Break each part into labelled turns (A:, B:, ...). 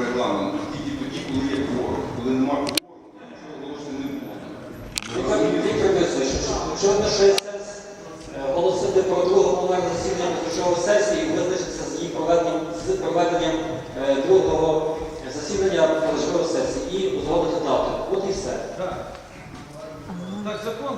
A: регламенту тільки тоді, коли є кворум. Коли нема кворуму, нічого оголошувати не можна.
B: Віктор Борисович, на ШСС оголосити про другу пленарне засідання позачергової сесії і визначитися з її проведенням, з проведенням е, другого засідання позачергової сесії і узгодити дату. От і все.
C: Так. Так закон.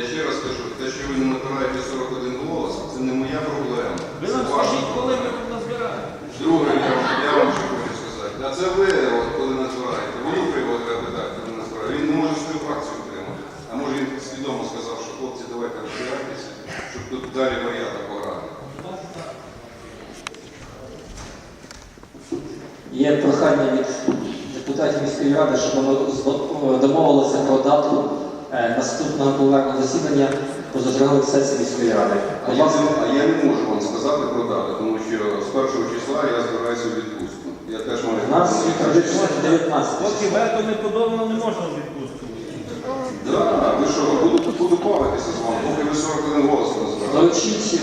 A: Я ще раз кажу, те, що ви не набираєте 41 голос, це не моя проблема.
C: Ви
A: Це
C: нам
A: ваша
C: скажіть, коли ви тут назбираєте?
A: Друге, я вам, я вам ще хочу сказати. А це ви, от, коли назбираєте. Володимир його треба питати, коли назбирає. Він не може свою фракцію утримати. А може він свідомо сказав, що хлопці, давайте розбирайтеся, щоб тут далі варіата пограти.
B: Є прохання від депутатів міської ради, щоб ми домовилися про дату е, наступного пленарного засідання позачергової сесії міської ради.
A: А я, не- а я не можу вам сказати про дату, тому що з першого числа я збираюся в відпустку. Я теж маю
B: У нас 19
C: Поки вето не подобно, не можна відпустку.
A: Да, ви що, буду, буду бавитися з вами, поки ви 41 голос не збираєте.
B: Долучіть.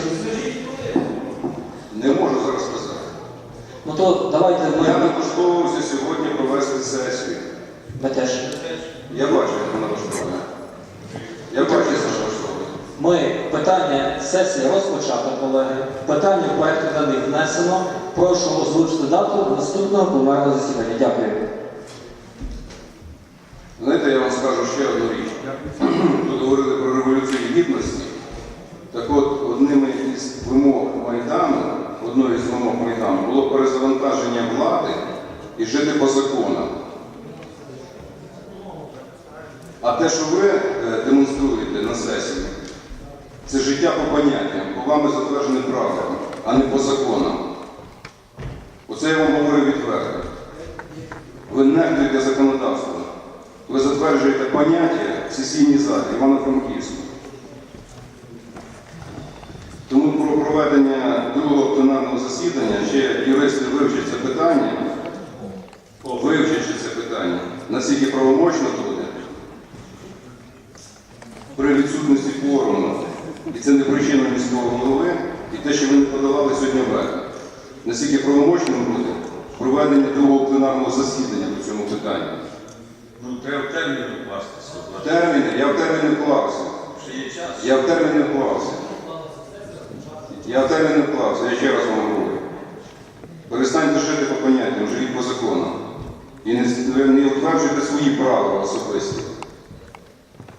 A: Не можу зараз сказати.
B: Ну то давайте
A: Я
B: ми,
A: налаштовувався сьогодні провести сесію.
B: ми теж.
A: Я бачу, як вона влаштована. Я бачу, як вона влаштована.
B: Ми питання сесії розпочато, колеги. Питання в порядку денний внесено. Прошу озвучити дату наступного пленарного засідання. Дякую.
A: Знаєте, я вам скажу ще одну. Тут говорили про революцію гідності. Так от, одним із вимог Майдану, одною з вимог Майдану, було перезавантаження влади і жити по законам. А те, що ви е, демонструєте на сесії, це життя по поняттям, по вами затвердженим правилам, а не по законам. Оце я вам говорю відверто. Ви нехтуєте законодавством. Ви затверджуєте поняття сесійній залі Івано-Франківську. Тому про проведення другого пленарного засідання ще юристи вивчать це питання, вивчать це питання, наскільки правомочно буде при відсутності кворуму, і це не причина міського голови, і те, що ви не подавали сьогодні вето. Наскільки правомочним буде проведення другого пленарного засідання по цьому питанню.
D: Ну, треба термін.
A: Я в термін не вклався. Я в термін не вклався. Я в термін не вклався, я ще раз вам говорю. Перестаньте жити по поняттям, живіть по законам. І не, не утверджуйте свої правила особисті.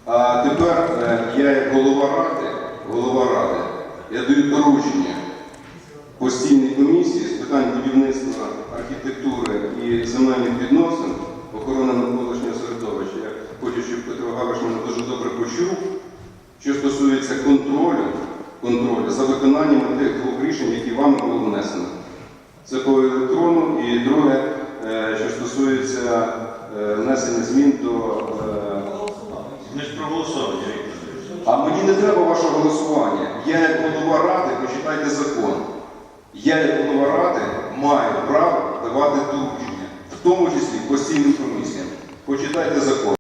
A: А тепер е, я як голова ради, голова ради, я даю доручення постійній комісії з питань будівництва, архітектури і земельних відносин, почув, що стосується контролю, контролю за виконанням тих двох рішень, які вами було внесено. Це по електрону і друге, е, що стосується е, внесення змін до. е,
D: Ми ж проголосовані,
A: а мені не треба вашого голосування. Я як голова ради, почитайте закон. Я як голова ради маю право давати доручення, в тому числі постійним комісіям. Почитайте закон.